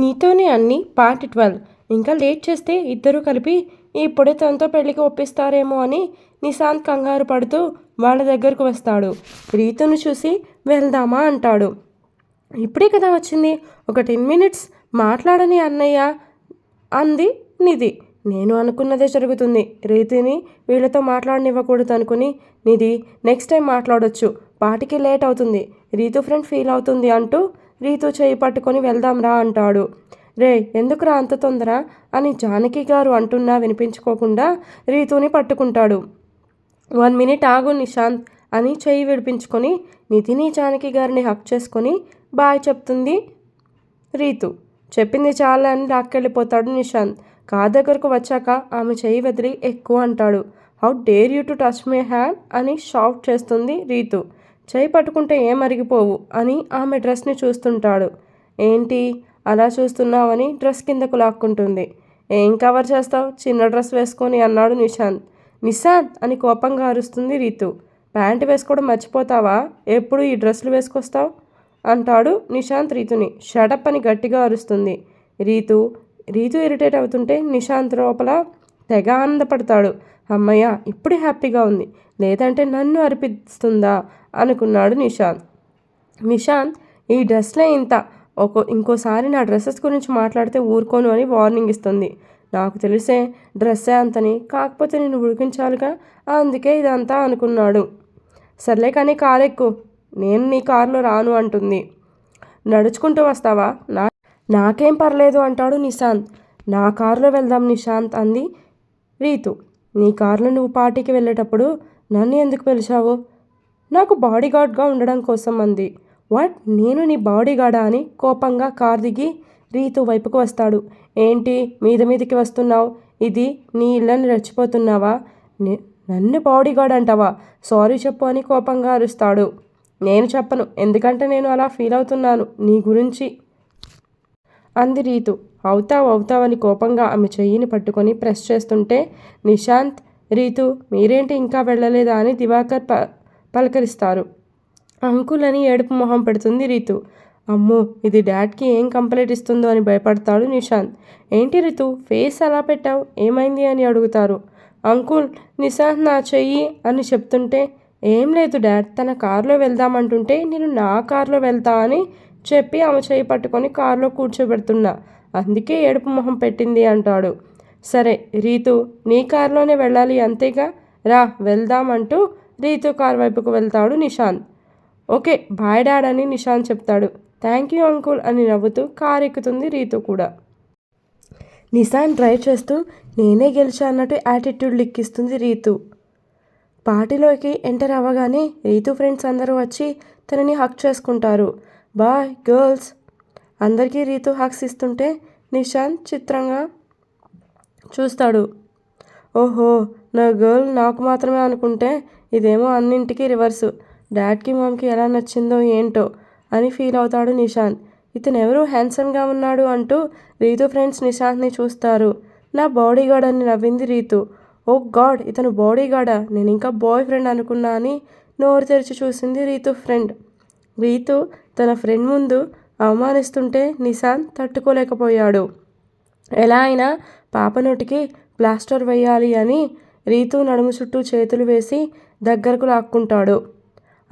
నీతోనే అన్ని part twelve ఇంకా లేట్ చేస్తే ఇద్దరూ కలిపి ఇప్పుడే తనతో పెళ్ళికి ఒప్పిస్తారేమో అని నిశాంత్ కంగారు పడుతూ వాళ్ళ దగ్గరకు వస్తాడు. రీతును చూసి వెళ్దామా అంటాడు. ఇప్పుడే కదా వచ్చింది. ఒక టెన్ మినిట్స్ మాట్లాడని అన్నయ్య అంది నిధి. నేను అనుకున్నదే జరుగుతుంది. రీతిని వీళ్ళతో మాట్లాడనివ్వకూడదు అనుకుని నిధి నెక్స్ట్ టైం మాట్లాడొచ్చు. పాటికి లేట్ అవుతుంది. రీతు ఫ్రెండ్ ఫీల్ అవుతుంది అంటూ రీతు చేయి పట్టుకొని వెళ్దాం రా అంటాడు. రే ఎందుకురా అంత తొందర? అని జానకి గారు అంటున్నా వినిపించుకోకుండా రీతుని పట్టుకుంటాడు. వన్ మినిట్ ఆగు నిశాంత్ అని చేయి విడిపించుకొని నిధిని జానకి గారిని హక్ చేసుకొని బాయ్ చెప్తుంది రీతు. చెప్పింది చాలా అని లాక్కెళ్ళిపోతాడు నిశాంత్. కార్ దగ్గరకు వచ్చాక ఆమె చేయి వదిలి ఎక్కువ అంటాడు. How dare you to touch my hand? అని షౌట్ చేస్తుంది రీతు. చేయి పట్టుకుంటే ఏం అని ఆమె డ్రెస్ని చూస్తుంటాడు. ఏంటి? అలా చూస్తున్నావని డ్రెస్ కిందకు లాక్కుంటుంది. ఏం కవర్ చేస్తావు? చిన్న డ్రెస్ వేసుకొని అన్నాడు నిశాంత్. నిశాంత్ అని కోపంగా అరుస్తుంది రీతు. ప్యాంట్ వేసుకోవడం మర్చిపోతావా? ఎప్పుడు ఈ డ్రెస్సులు వేసుకొస్తావు? అంటాడు నిశాంత్ రీతుని. షటప్ అని గట్టిగా అరుస్తుంది. రీతు రీతు ఇరిటేట్ అవుతుంటే నిశాంత్ లోపల తెగ ఆనందపడతాడు. అమ్మయ్య ఇప్పుడే హ్యాపీగా ఉంది. లేదంటే నన్ను అర్పిస్తుందా? అనుకున్నాడు నిషాంత్. నిషాంత్ ఈ డ్రెస్లే ఇంత? ఒక ఇంకోసారి నా డ్రెస్సెస్ గురించి మాట్లాడితే ఊరుకోను అని వార్నింగ్ ఇస్తుంది. నాకు తెలిసే డ్రెస్సే అంతని కాకపోతే నేను ఉడికించాలిగా? అందుకే ఇదంతా అనుకున్నాడు. సర్లే కానీ కారు ఎక్కు నేను నీ కారులో రాను అంటుంది. నడుచుకుంటూ వస్తావా? నా నాకేం పర్లేదు అంటాడు నిశాంత్ నా కారులో వెళ్దాం నిశాంత్ అంది రీతు. నీ కారులో నువ్వు పార్టీకి వెళ్ళేటప్పుడు నన్ను ఎందుకు పిలిచావు? నాకు బాడీగార్డ్గా ఉండడం కోసం అంది. వాట్? నేను నీ బాడీగార్డా అని కోపంగా కార్ దిగి రీతు వైపుకు వస్తాడు. ఏంటి? మీద మీదకి వస్తున్నావు? ఇది నీ ఇళ్ళని రెచ్చిపోతున్నావా? నన్ను బాడీగార్డ్ అంటావా? సారీ చెప్పు అని కోపంగా అరుస్తాడు. నేను చెప్పను. ఎందుకంటే నేను అలా ఫీల్ అవుతున్నాను. నీ గురించి అంది రీతు. అవుతావు అవుతావని కోపంగా ఆమె చెయ్యిని పట్టుకొని ప్రెస్ చేస్తుంటే నిశాంత్ రీతు మీరేంటి ఇంకా వెళ్ళలేదా అని దివాకర్ ప పలకరిస్తారు. అంకుల్ అని ఏడుపు మొహం పెడుతుంది రీతు. అమ్మో ఇది డాడ్కి ఏం కంప్లైంట్ ఇస్తుందో అని భయపడతాడు నిశాంత్. ఏంటి రీతు ఫేస్ అలా పెట్టావు? ఏమైంది అని అడుగుతారు. అంకుల్ నిశాంత్ నా చెయ్యి అని చెప్తుంటే ఏం లేదు డాడ్ తన కారులో వెళ్దామంటుంటే నేను నా కారులో వెళ్తా అని చెప్పి ఆమె చేయి పట్టుకొని కారులో కూర్చోబెడుతున్నా. అందుకే ఏడుపు మొహం పెట్టింది అంటాడు. సరే రీతు నీ కారులోనే వెళ్ళాలి అంతేగా? రా వెళ్దాం అంటూ రీతు కార్ వైపుకు వెళ్తాడు నిషాంత్ ఓకే బాయ్ డాడ్ అని నిషాంత్ చెప్తాడు. థ్యాంక్ యూ అంకుల్ అని నవ్వుతూ కార్ ఎక్కుతుంది రీతు కూడా. నిషాంత్ డ్రైవ్ చేస్తూ నేనే గెలిచా అన్నట్టు యాటిట్యూడ్ లిక్కిస్తుంది రీతు. పార్టీలోకి ఎంటర్ అవ్వగానే రీతు ఫ్రెండ్స్ అందరూ వచ్చి తనని హక్ చేసుకుంటారు. Boy girls. అందరికీ రీతు హక్స్ ఇస్తుంటే నిషాంత్ చిత్రంగా చూస్తాడు. ఓహో నా గర్ల్ నాకు మాత్రమే అనుకుంటే ఇదేమో అన్నింటికి రివర్సు. డాడ్కి మామ్కి ఎలా నచ్చిందో ఏంటో అని ఫీల్ అవుతాడు నిశాంత్. ఇతను ఎవరు హ్యాండ్సమ్గా ఉన్నాడు అంటూ రీతు ఫ్రెండ్స్ నిశాంత్ని చూస్తారు. నా బాడీ గార్డ్ అని నవ్వింది రీతు. ఓ గాడ్ ఇతను బాడీ గార్డా నేను ఇంకా బాయ్ ఫ్రెండ్ అనుకున్నా అని నోరు తెరిచి చూసింది రీతు ఫ్రెండ్. రీతు తన ఫ్రెండ్ ముందు అవమానిస్తుంటే నిశాంత్ తట్టుకోలేకపోయాడు. ఎలా అయినా పాప నోటికి ప్లాస్టర్ వేయాలి అని రీతు నడుము చుట్టూ చేతులు వేసి దగ్గరకు లాక్కుంటాడు.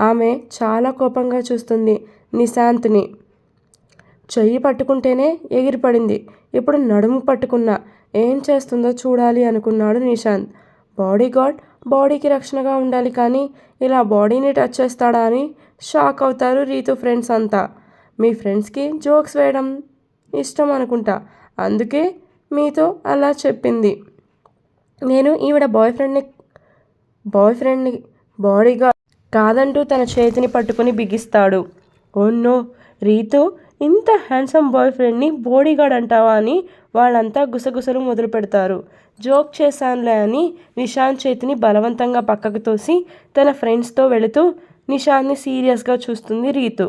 ఆమె చాలా కోపంగా చూస్తుంది నిశాంత్ని. చెయ్యి పట్టుకుంటేనే ఎగిరిపడింది. ఇప్పుడు నడుము పట్టుకున్నా ఏం చేస్తుందో చూడాలి అనుకున్నాడు నిశాంత్. బాడీ గార్డ్ బాడీకి రక్షణగా ఉండాలి కానీ ఇలా బాడీని టచ్ చేస్తాడా అని షాక్ అవుతారు రీతు ఫ్రెండ్స్ అంతా. మీ ఫ్రెండ్స్కి జోక్స్ వేయడం ఇష్టం అనుకుంటా. అందుకే మీతో అలా చెప్పింది. నేను ఈవిడ బాయ్ ఫ్రెండ్ని బాయ్ ఫ్రెండ్ని బాడీగా కాదంటూ తన చేతిని పట్టుకుని బిగిస్తాడు. ఓ నో రీతు ఇంత హ్యాండ్సమ్ బాయ్ ఫ్రెండ్ని బాడీగార్డ్ అంటావా అని వాళ్ళంతా గుసగుసలు మొదలు పెడతారు. జోక్ చేశానులే అని నిషాంత్ చేతిని బలవంతంగా పక్కకు తోసి తన ఫ్రెండ్స్తో వెళుతూ నిషాంత్ని సీరియస్గా చూస్తుంది రీతు.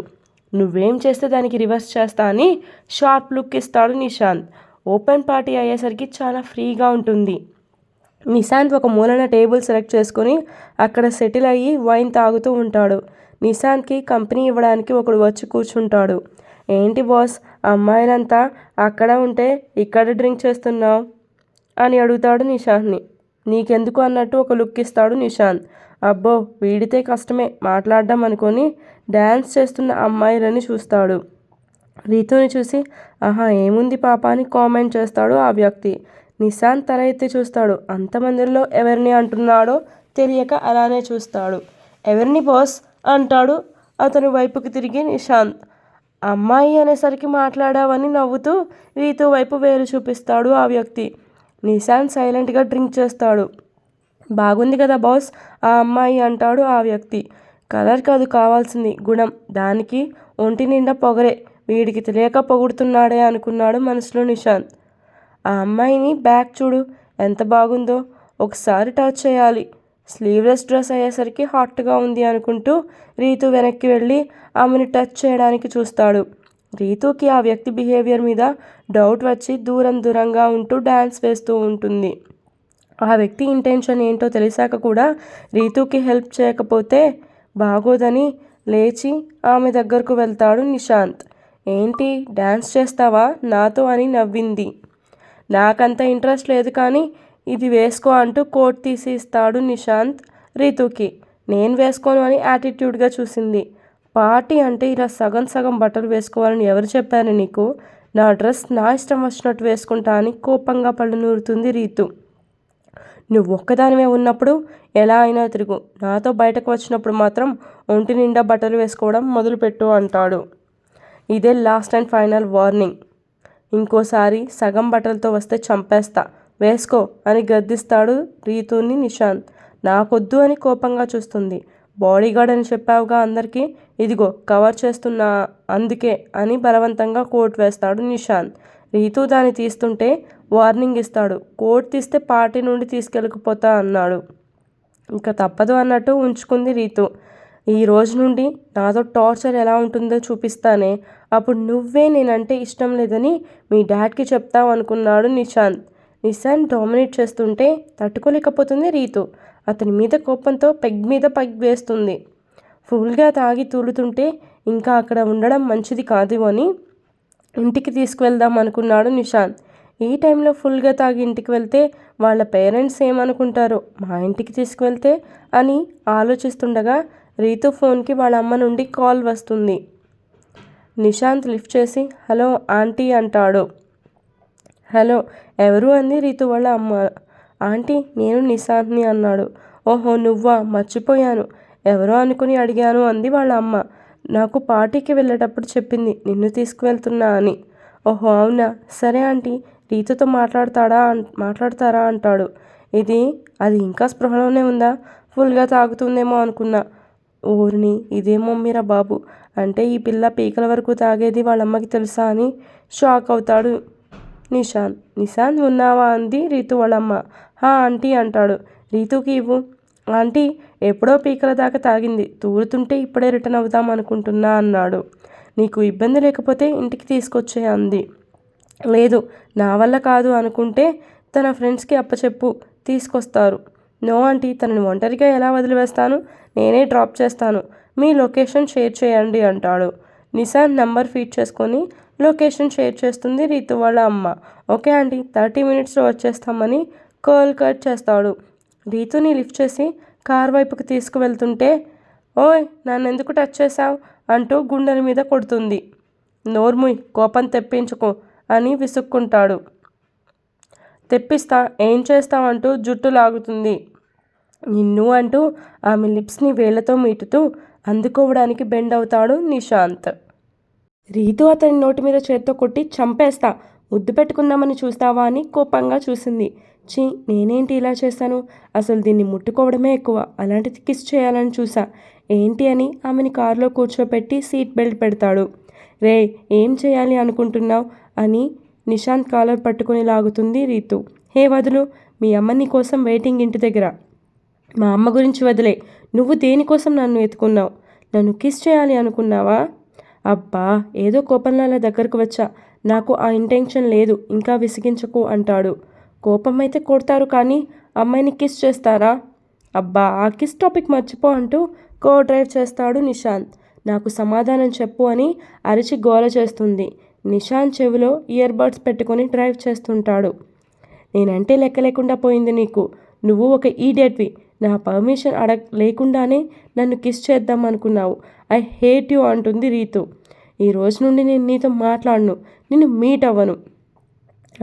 నువ్వేం చేస్తే దానికి రివర్స్ చేస్తా అని షార్ప్ లుక్ ఇస్తాడు నిషాంత్ ఓపెన్ పార్టీ అయ్యేసరికి చాలా ఫ్రీగా ఉంటుంది. నిశాంత్ ఒక మూలన టేబుల్ సెలెక్ట్ చేసుకొని అక్కడ సెటిల్ అయ్యి వైన్ తాగుతూ ఉంటాడు. నిశాంత్కి కంపెనీ ఇవ్వడానికి ఒకడు వచ్చి కూర్చుంటాడు. ఏంటి బాస్ అమ్మాయిలంతా అక్కడ ఉంటే ఇక్కడ డ్రింక్ చేస్తున్నావు? అని అడుగుతాడు నిశాంత్ని. నీకెందుకు అన్నట్టు ఒక లుక్ ఇస్తాడు నిశాంత్. అబ్బో వీడితే కష్టమే. మాట్లాడడం అనుకొని డ్యాన్స్ చేస్తున్న అమ్మాయిలని చూస్తాడు. రీతుని చూసి ఆహా ఏముంది పాప అని కామెంట్ చేస్తాడు ఆ వ్యక్తి. నిశాంత్ తల ఎత్తి చూస్తాడు. అంతమందిలో ఎవరిని అంటున్నాడో తెలియక అలానే చూస్తాడు. ఎవరిని బాస్ అంటాడు? అతని వైపుకి తిరిగి నిశాంత్. అమ్మాయి అనేసరికి మాట్లాడావని నవ్వుతూ రీతు వైపు వేలు చూపిస్తాడు ఆ వ్యక్తి. నిశాంత్ సైలెంట్గా డ్రింక్ చేస్తాడు. బాగుంది కదా బాస్ ఆ అమ్మాయి అంటాడు ఆ వ్యక్తి. కలర్ కాదు కావాల్సింది గుణం. దానికి ఒంటి నిండా పొగరే. వీడికి తెలియక పొగుడుతున్నాడే అనుకున్నాడు మనసులో నిశాంత్. ఆ అమ్మాయిని బ్యాక్ చూడు ఎంత బాగుందో. ఒకసారి టచ్ చేయాలి. స్లీవ్లెస్ డ్రెస్ అయ్యేసరికి హాట్గా ఉంది అనుకుంటూ రీతు వెనక్కి వెళ్ళి ఆమెను టచ్ చేయడానికి చూస్తాడు. రీతుకి ఆ వ్యక్తి బిహేవియర్ మీద డౌట్ వచ్చి దూరం దూరంగా ఉంటూ డ్యాన్స్ వేస్తూ ఉంటుంది. ఆ వ్యక్తి ఇంటెన్షన్ ఏంటో తెలిసాక కూడా రీతుకి హెల్ప్ చేయకపోతే బాగోదని లేచి ఆమె దగ్గరకు వెళ్తాడు నిశాంత్. ఏంటి డ్యాన్స్ చేస్తావా? నాతో అని నవ్వింది. నాకంత ఇంట్రెస్ట్ లేదు కానీ ఇది వేసుకో అంటూ కోట్ తీసి ఇస్తాడు నిశాంత్ రీతుకి. నేను వేసుకోను అని యాటిట్యూడ్గా చూసింది. పార్టీ అంటే ఇలా సగం సగం బట్టలు వేసుకోవాలని ఎవరు చెప్పారు నీకు? నా డ్రెస్ నా ఇష్టం వచ్చినట్టు వేసుకుంటా అని కోపంగా పళ్ళు నూరుతుంది రీతు. నువ్వు ఒక్కదానివే ఉన్నప్పుడు ఎలా అయినా తిరుగు. నాతో బయటకు వచ్చినప్పుడు మాత్రం ఒంటి నిండా బట్టలు వేసుకోవడం మొదలుపెట్టు అంటాడు. ఇదే లాస్ట్ అండ్ ఫైనల్ వార్నింగ్. ఇంకోసారి సగం బట్టలతో వస్తే చంపేస్తా. వేసుకో అని గద్దిస్తాడు రీతుని నిశాంత్. నాకొద్దు అని కోపంగా చూస్తుంది. బాడీగార్డ్ అని చెప్పావుగా అందరికీ. ఇదిగో కవర్ చేస్తున్నా అందుకే అని బలవంతంగా కోట్ వేస్తాడు నిశాంత్. రీతు దాన్ని తీస్తుంటే వార్నింగ్ ఇస్తాడు. కోట్ తీస్తే పార్టీ నుండి తీసుకెళ్ళకపోతా అన్నాడు. ఇంకా తప్పదు అన్నట్టు ఉంచుకుంది రీతు. ఈ రోజు నుండి నాతో టార్చర్ ఎలా ఉంటుందో చూపిస్తానే. అప్పుడు నువ్వే నేనంటే ఇష్టం లేదని మీ డాడ్కి చెప్తావు అనుకున్నాడు నిశాంత్. నిశాంత్ డామినేట్ చేస్తుంటే తట్టుకోలేకపోతుంది రీతు. అతని మీద కోపంతో పెగ్ మీద పెగ్ వేస్తుంది. ఫుల్గా తాగి తూలుతుంటే ఇంకా అక్కడ ఉండడం మంచిది కాదు అని ఇంటికి తీసుకువెళ్దాం అనుకున్నాడు నిశాంత్. ఈ టైంలో ఫుల్గా తాగి ఇంటికి వెళ్తే వాళ్ళ పేరెంట్స్ ఏమనుకుంటారో మా ఇంటికి తీసుకువెళ్తే అని ఆలోచిస్తుండగా రీతు ఫోన్కి వాళ్ళ అమ్మ నుండి కాల్ వస్తుంది. నిశాంత్ లిఫ్ట్ చేసి హలో ఆంటీ అంటాడు. హలో ఎవరు? అంది రీతు వాళ్ళ అమ్మ. ఆంటీ నేను నిశాంత్ని అన్నాడు. ఓహో నువ్వా? మర్చిపోయాను. ఎవరో అనుకుని అడిగాను అంది వాళ్ళ అమ్మ. నాకు పార్టీకి వెళ్ళేటప్పుడు చెప్పింది నిన్ను తీసుకువెళ్తున్నా అని. ఓహో అవునా? సరే ఆంటీ రీతుతో మాట్లాడతాడా మాట్లాడతారా అంటాడు. ఇది అది ఇంకా స్పృహలోనే ఉందా? ఫుల్గా తాగుతుందేమో అనుకున్నా. ఊరిని ఇదేమో మీరా బాబు? అంటే ఈ పిల్ల పీకల వరకు తాగేది వాళ్ళమ్మకి తెలుసా అని షాక్ అవుతాడు నిశాంత్ నిశాంత్ ఉన్నావా అంది రీతు వాళ్ళమ్మ. హా ఆంటీ అంటాడు. రీతుకి ఇవ్వు. ఆంటీ ఎప్పుడో పీకల దాకా తాగింది. తూరుతుంటే ఇప్పుడే రిటర్న్ అవుదాం అనుకుంటున్నా అన్నాడు. నీకు ఇబ్బంది లేకపోతే ఇంటికి తీసుకొచ్చే అంది. లేదు నా వల్ల కాదు అనుకుంటే తన ఫ్రెండ్స్కి అప్పచెప్పు. తీసుకొస్తారు. నో ఆంటీ తనని ఒంటరిగా ఎలా వదిలివేస్తాను? నేనే డ్రాప్ చేస్తాను. మీ లొకేషన్ షేర్ చేయండి అంటాడు. నిసాన్ నంబర్ ఫీడ్ చేసుకొని లొకేషన్ షేర్ చేస్తుంది రీతు వాళ్ళ అమ్మ. ఓకే ఆంటీ థర్టీ మినిట్స్లో వచ్చేస్తామని కర్ల్ కట్ చేస్తాడు. రీతుని లిఫ్ట్ చేసి కార్ వైపుకి తీసుకువెళ్తుంటే ఓయ్ నన్ను ఎందుకు టచ్ చేశావు? అంటూ గుండెల మీద కొడుతుంది. నోర్ముయ్ కోపం తెప్పించుకో అని విసుక్కుంటాడు. తెప్పిస్తా ఏం చేస్తావంటూ జుట్టు లాగుతుంది. నిన్ను అంటూ ఆమె లిప్స్ని వేళ్ళతో మీటుతూ అందుకోవడానికి బెండ్ అవుతాడు నిశాంత్. రీతు అతని నోటి మీద చేత్తో కొట్టి చంపేస్తా ముద్దు పెట్టుకుందామని చూస్తావా? అని కోపంగా చూసింది. చీ నేనేంటి ఇలా చేశాను? అసలు దీన్ని ముట్టుకోవడమే ఎక్కువ. అలాంటిది కిస్ చేయాలని చూసా. ఏంటి అని ఆమెని కారులో కూర్చోపెట్టి సీట్ బెల్ట్ పెడతాడు. రే ఏం చేయాలి అనుకుంటున్నావు? అని నిశాంత్ కాలర్ పట్టుకుని లాగుతుంది రీతు. హే వదులు మీ అమ్మ నీ కోసం వెయిటింగ్ ఇంటి దగ్గర. మా అమ్మ గురించి వదిలే. నువ్వు దేనికోసం నన్ను ఎత్తుకున్నావు? నన్ను కిస్ చేయాలి అనుకున్నావా? అబ్బా ఏదో కోపంలో అలా దగ్గరకు వచ్చా. నాకు ఆ ఇంటెన్షన్ లేదు ఇంకా విసిగించకు అంటాడు. కోపం అయితే కొడతారు కానీ అమ్మాయిని కిస్ చేస్తారా? అబ్బా ఆ కిస్ టాపిక్ మర్చిపో అంటూ కో డ్రైవ్ చేస్తాడు నిశాంత్ నాకు సమాధానం చెప్పు అని అరిచి గోల చేస్తుంది. నిషాంత్ చెవిలో ఇయర్ బడ్స్ పెట్టుకొని డ్రైవ్ చేస్తుంటాడు. నేనంటే లెక్క లేకుండా పోయింది నీకు. నువ్వు ఒక ఈడియట్వి నా పర్మిషన్ అడగ లేకుండానే నన్ను కిస్ చేద్దాం అనుకున్నావు. ఐ హేట్ యు అంటుంది రీతు. ఈ రోజు నుండి నేను నీతో మాట్లాడను. నిన్ను మీట్ అవ్వను.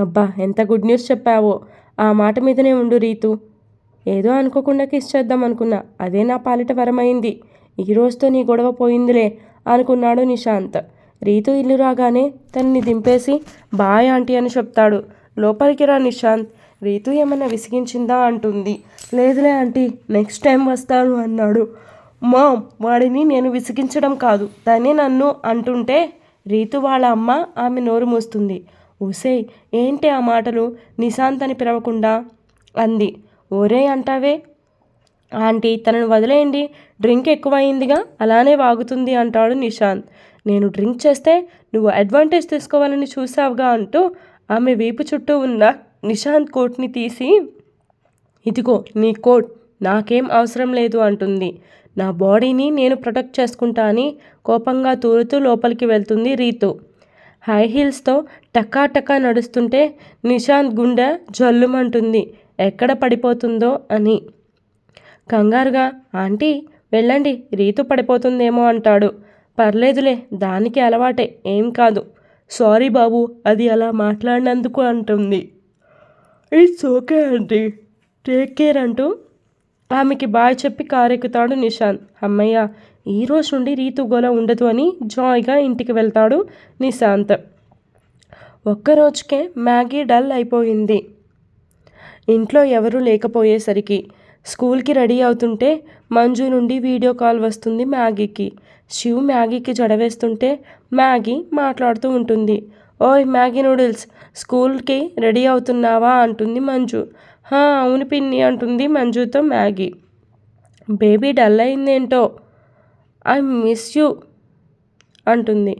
అబ్బా ఎంత గుడ్ న్యూస్ చెప్పావో. ఆ మాట మీదనే ఉండు రీతు. ఏదో అనుకోకుండా కిస్ చేద్దాం అనుకున్నా. అదే నా పాలిట వరమైంది. ఈ రోజుతో నీ గొడవ పోయిందిలే అనుకున్నాడు నిశాంత్. రీతు ఇల్లు రాగానే తనని దింపేసి బాయ్ ఆంటీ అని చెప్తాడు. లోపలికి రా నిశాంత్. రీతు ఏమైనా విసిగించిందా అంటుంది. లేదులే ఆంటీ నెక్స్ట్ టైం వస్తాను అన్నాడు. మా వాడిని నేను విసిగించడం కాదు తనే నన్ను అంటుంటే రీతు వాళ్ళ అమ్మ ఆమె నోరు మూస్తుంది. ఊసే ఏంటి ఆ మాటలు? నిశాంత్ అని పిలవకుండా అంది. ఓరే అంటావే? ఆంటీ తనను వదిలేయండి డ్రింక్ ఎక్కువయిందిగా అలానే వాగుతుంది అంటాడు నిశాంత్. నేను డ్రింక్ చేస్తే నువ్వు అడ్వాంటేజ్ తీసుకోవాలని చూసావుగా అంటూ ఆమె వీపు చుట్టూ ఉన్న నిశాంత్ కోట్ని తీసి ఇదిగో నీ కోట్ నాకేం అవసరం లేదు అంటుంది. నా బాడీని నేను ప్రొటెక్ట్ చేసుకుంటా అని కోపంగా తూరుతూ లోపలికి వెళ్తుంది రీతు. హై హీల్స్తో టకా టకా నడుస్తుంటే నిశాంత్ గుండె జల్లుమంటుంది. ఎక్కడ పడిపోతుందో అని. కంగారుగా ఆంటీ వెళ్ళండి రీతు పడిపోతుందేమో అంటాడు. పర్లేదులే దానికి అలవాటే ఏం కాదు. సారీ బాబు అది అలా మాట్లాడినందుకు అంటుంది. It's okay aunty take care అంటూ ఆమెకి బాయ్ చెప్పి కారెక్కుతాడు నిశాంత్ అమ్మయ్య ఈ రోజు నుండి రీతు గోల ఉండదు అని జాయ్గా ఇంటికి వెళ్తాడు నిశాంత్. ఒక్కరోజుకే మ్యాగీ డల్ అయిపోయింది. ఇంట్లో ఎవరూ లేకపోయేసరికి స్కూల్కి రెడీ అవుతుంటే మంజు నుండి వీడియో కాల్ వస్తుంది మ్యాగీకి. శివ్ మ్యాగీకి జడవేస్తుంటే మ్యాగీ మాట్లాడుతూ ఉంటుంది. ఓయ్ మ్యాగీ నూడిల్స్ స్కూల్కి రెడీ అవుతున్నావా? అంటుంది మంజు. హా అవును పిన్ని అంటుంది మంజుతో మ్యాగీ. బేబీ డల్ అయిందేంటో? ఐ మిస్ యూ అంటుంది.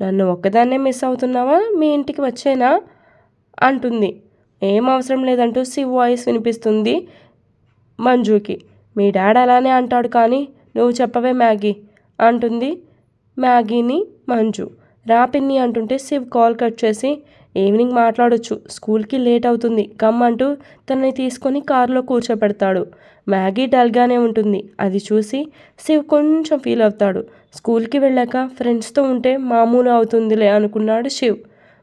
నన్ను ఒక్కదాన్నే మిస్ అవుతున్నావా? మీ ఇంటికి వచ్చేనా? అంటుంది. ఏం అవసరం లేదంటూ శివ్ వాయిస్ వినిపిస్తుంది మంజుకి. మీ డాడ్ అలానే అంటాడు కానీ నువ్వు చెప్పవే మ్యాగీ అంటుంది మ్యాగీని మంజు. రా పిన్ని అంటుంటే శివ్ కాల్ కట్ చేసి ఈవినింగ్ మాట్లాడొచ్చు స్కూల్కి లేట్ అవుతుంది కమ్ అంటూ తనని తీసుకొని కారులో కూర్చోపెడతాడు. మ్యాగీ డల్గానే ఉంటుంది. అది చూసి శివ్ కొంచెం ఫీల్ అవుతాడు. స్కూల్కి వెళ్ళాక ఫ్రెండ్స్తో ఉంటే మామూలు అవుతుందిలే అనుకున్నాడు శివ్.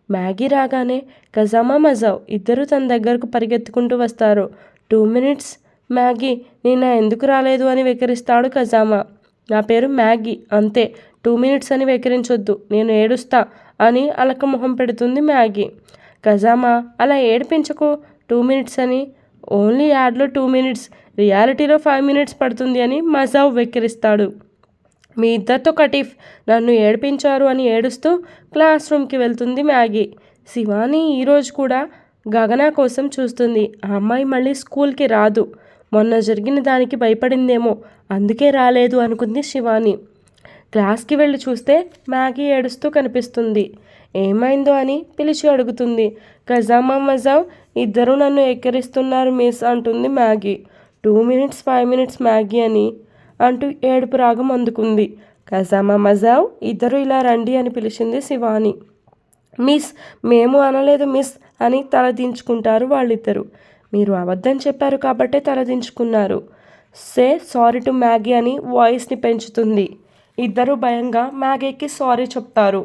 మ్యాగీ రాగానే కజామా మజావ్ ఇద్దరు తన దగ్గరకు పరిగెత్తుకుంటూ వస్తారు. టూ మినిట్స్ మ్యాగీ నేను ఎందుకు రాలేదు అని వికరిస్తాడు కజామా. నా పేరు మ్యాగీ. అంతే. టూ మినిట్స్ అని వెకిరించొద్దు నేను ఏడుస్తా అని అలకమొహం పెడుతుంది మ్యాగీ. కజామా అలా ఏడిపించకు. టూ మినిట్స్ అని. ఓన్లీ యాడ్లో టూ మినిట్స్. రియాలిటీలో ఫైవ్ మినిట్స్ పడుతుంది అని మజావ్ వెక్కిరిస్తాడు. మీ ఇద్దరితో కటీఫ్. నన్ను ఏడిపించారు అని ఏడుస్తూ క్లాస్ రూమ్కి వెళ్తుంది మ్యాగీ. శివాని ఈరోజు కూడా గగన కోసం చూస్తుంది. ఆ అమ్మాయి మళ్ళీ స్కూల్కి రాదు. మొన్న జరిగిన దానికి భయపడిందేమో అందుకే రాలేదు అనుకుంది శివాని. క్లాస్కి వెళ్ళి చూస్తే మ్యాగీ ఏడుస్తూ కనిపిస్తుంది. ఏమైందో అని పిలిచి అడుగుతుంది. కజామా మజావ్ ఇద్దరు నన్ను ఎక్కిరిస్తున్నారు మిస్ అంటుంది Maggie. Two minutes five minutes Maggie అని అంటూ ఏడుపు రాగం అందుకుంది. కజామా మజావ్ ఇద్దరు ఇలా రండి అని పిలిచింది శివాని. మిస్ మేము అనలేదు మిస్ అని తలదించుకుంటారు వాళ్ళిద్దరూ. మీరు అబద్ధం చెప్పారు కాబట్టే తలదించుకున్నారు. సే సారీ టు మ్యాగీ అని వాయిస్ని పెంచుతుంది. ఇద్దరు భయంగా మ్యాగీకి సారీ చెప్తారు.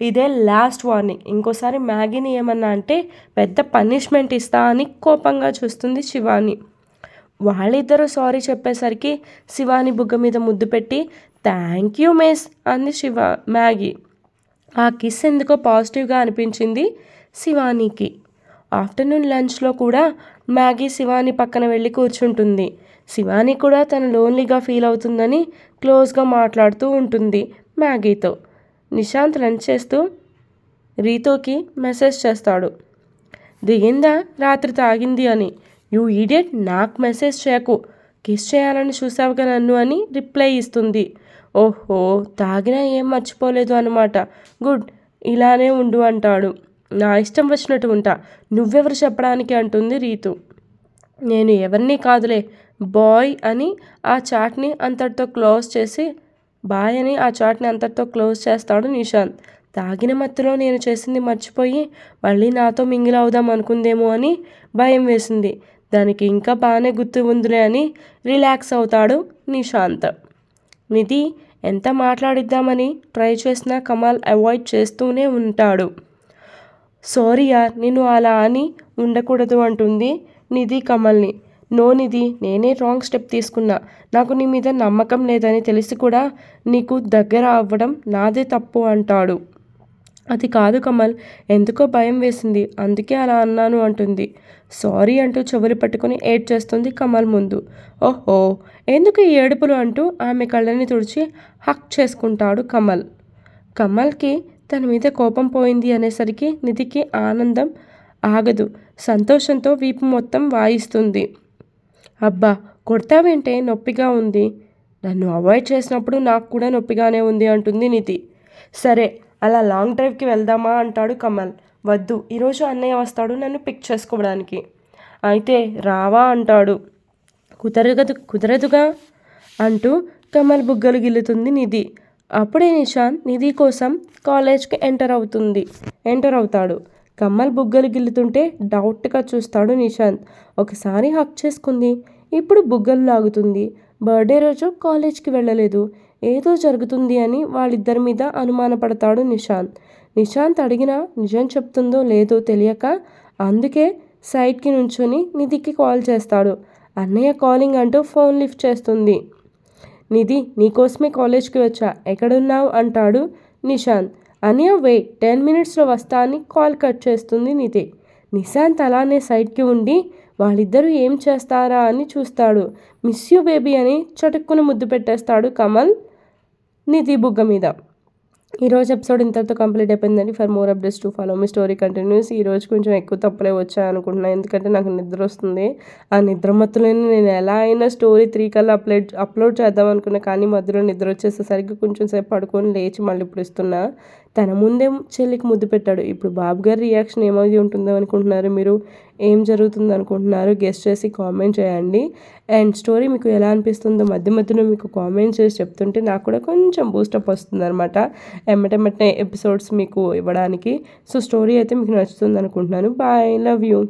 ఇదే లాస్ట్ వార్నింగ్. ఇంకోసారి మ్యాగీని ఏమన్నా అంటే పెద్ద పనిష్మెంట్ ఇస్తా అని కోపంగా చూస్తుంది శివాని. వాళ్ళిద్దరూ సారీ చెప్పేసరికి శివాని బుగ్గ మీద ముద్దు పెట్టి థ్యాంక్ యూ మిస్ అంది శివ మ్యాగీ. ఆ కిస్ ఎందుకో పాజిటివ్గా అనిపించింది శివానీకి. ఆఫ్టర్నూన్ లంచ్లో కూడా మ్యాగీ శివాని పక్కన వెళ్ళి కూర్చుంటుంది. శివాని కూడా తను లోన్లీగా ఫీల్ అవుతుందని క్లోజ్గా మాట్లాడుతూ ఉంటుంది మ్యాగీతో. నిశాంత్ లంచ్ చేస్తూ రీతోకి మెసేజ్ చేస్తాడు. దిగిందా? రాత్రి తాగింది అని. యూ ఈడియట్ నాకు మెసేజ్ చేయకు. కిస్ చేయాలని చూసావుగా నన్ను అని రిప్లై ఇస్తుంది. ఓహో తాగినా ఏం మర్చిపోలేదు అనమాట గుడ్ ఇలానే ఉండు అంటాడు. నా ఇష్టం వచ్చినట్టు ఉంటా. నువ్వెవరు చెప్పడానికి? అంటుంది రీతు. నేను ఎవరిని కాదులే. బాయ్ అని ఆ చాట్ని అంతటితో క్లోజ్ చేసి బాయ్ అని ఆ చాట్ని అంతటితో క్లోజ్ చేస్తాడు నిశాంత్. తాగిన మత్తులో నేను చేసింది మర్చిపోయి మళ్ళీ నాతో మింగిల్ అవుదాం అనుకుందేమో అని భయం వేసింది. దానికి ఇంకా బాగానే గుర్తు ఉందిలే అని రిలాక్స్ అవుతాడు నిశాంత్. నిధి ఎంత మాట్లాడిద్దామని ట్రై చేసినా కమాల్ అవాయిడ్ చేస్తూనే ఉంటాడు. సారీ యార్ నేను అలా అని ఉండకూడదు అంటుంది నిధి కమల్ని. నో నిధి నేనే రాంగ్ స్టెప్ తీసుకున్నా. నాకు నీ మీద నమ్మకం లేదని తెలిసి కూడా నీకు దగ్గర అవ్వడం నాదే తప్పు అంటాడు. అది కాదు కమల్ ఎందుకో భయం వేసింది. అందుకే అలా అన్నాను అంటుంది. సారీ అంటూ చెవులు పట్టుకుని ఏడ్ చేస్తుంది కమల్ ముందు. ఓహో ఎందుకు ఈ ఏడుపులు అంటూ ఆమె కళ్ళని తుడిచి హక్ చేసుకుంటాడు కమల్. కమల్కి తన మీద కోపం పోయింది అనేసరికి నిధికి ఆనందం ఆగదు. సంతోషంతో వీపు మొత్తం వాయిస్తుంది. అబ్బా కొడతావేంటే నొప్పిగా ఉంది. నన్ను అవాయిడ్ చేసినప్పుడు నాకు కూడా నొప్పిగానే ఉంది అంటుంది నిధి. సరే అలా లాంగ్ డ్రైవ్కి వెళ్దామా అంటాడు కమల్. వద్దు ఈరోజు అన్నయ్య వస్తాడు నన్ను పిక్ చేసుకోవడానికి. అయితే రావా అంటాడు. కుదరగదు కుదరదుగా? అంటూ కమల్ బుగ్గలు గిల్లుతుంది నిధి. అప్పుడే నిషాన్ నిధి కోసం కాలేజ్కి ఎంటర్ అవుతుంది. ఎంటర్ అవుతాడు. కమ్మల్ బుగ్గలు గిల్లుతుంటే డౌట్గా చూస్తాడు నిషాంత్ ఒకసారి హక్ చేసుకుంది. ఇప్పుడు బుగ్గలు లాగుతుంది. బర్త్డే రోజు కాలేజ్కి వెళ్ళలేదు. ఏదో జరుగుతుంది అని వాళ్ళిద్దరి మీద అనుమానపడతాడు నిషాంత్ నిషాంత్ అడిగినా నిజం చెప్తుందో లేదో తెలియక అందుకే సైడ్కి నుంచుని నిధికి కాల్ చేస్తాడు. అన్నయ్య కాలింగ్ అంటూ ఫోన్ లిఫ్ట్ చేస్తుంది. నిధి నీకోసమే కాలేజ్కి వచ్చా. ఎక్కడున్నావు? అంటాడు నిషాంత్ అనియా వెయిట్ టెన్ మినిట్స్లో వస్తా అని కాల్ కట్ చేస్తుంది నిధి నిశాంత్ అలానే సైడ్కి ఉండి వాళ్ళిద్దరూ ఏం చేస్తారా అని చూస్తాడు. మిస్ యూ బేబీ అని చటుక్కున ముద్దు పెట్టేస్తాడు కమల్ నిధి బుగ్గ మీద. ఈ రోజు ఎపిసోడ్ ఇంతటితో కంప్లీట్ అయిపోయిందండి. For more updates to follow me story continues ఈ రోజు కొంచెం ఎక్కువ తప్పులే వచ్చాయి అనుకుంటున్నాను ఎందుకంటే నాకు నిద్ర వస్తుంది. ఆ నిద్ర మత్తులోనే నేను ఎలా అయినా స్టోరీ త్రీ కల్లా అప్లోడ్ అప్లోడ్ చేద్దాం అనుకున్నా కానీ మధ్యలో నిద్ర వచ్చేసేసరికి కొంచెం సేపు పడుకొని లేచి మళ్ళీ ఇప్పుడు ఇస్తున్నా. తన ముందే చెల్లికి ముద్దు పెట్టాడు. ఇప్పుడు బాబు గారి రియాక్షన్ ఏమైంది ఉంటుందో అనుకుంటున్నారు మీరు? ఏం జరుగుతుంది అనుకుంటున్నారు గెస్ట్ చేసి కామెంట్ చేయండి. అండ్ స్టోరీ మీకు ఎలా అనిపిస్తుందో మధ్య మధ్యలో మీకు కామెంట్ చేసి చెప్తుంటే నాకు కూడా కొంచెం బూస్టప్ వస్తుంది అనమాట ఎమ్మటెమ్మటే ఎపిసోడ్స్ మీకు ఇవ్వడానికి. సో స్టోరీ అయితే మీకు నచ్చుతుంది అనుకుంటున్నాను. Bye love you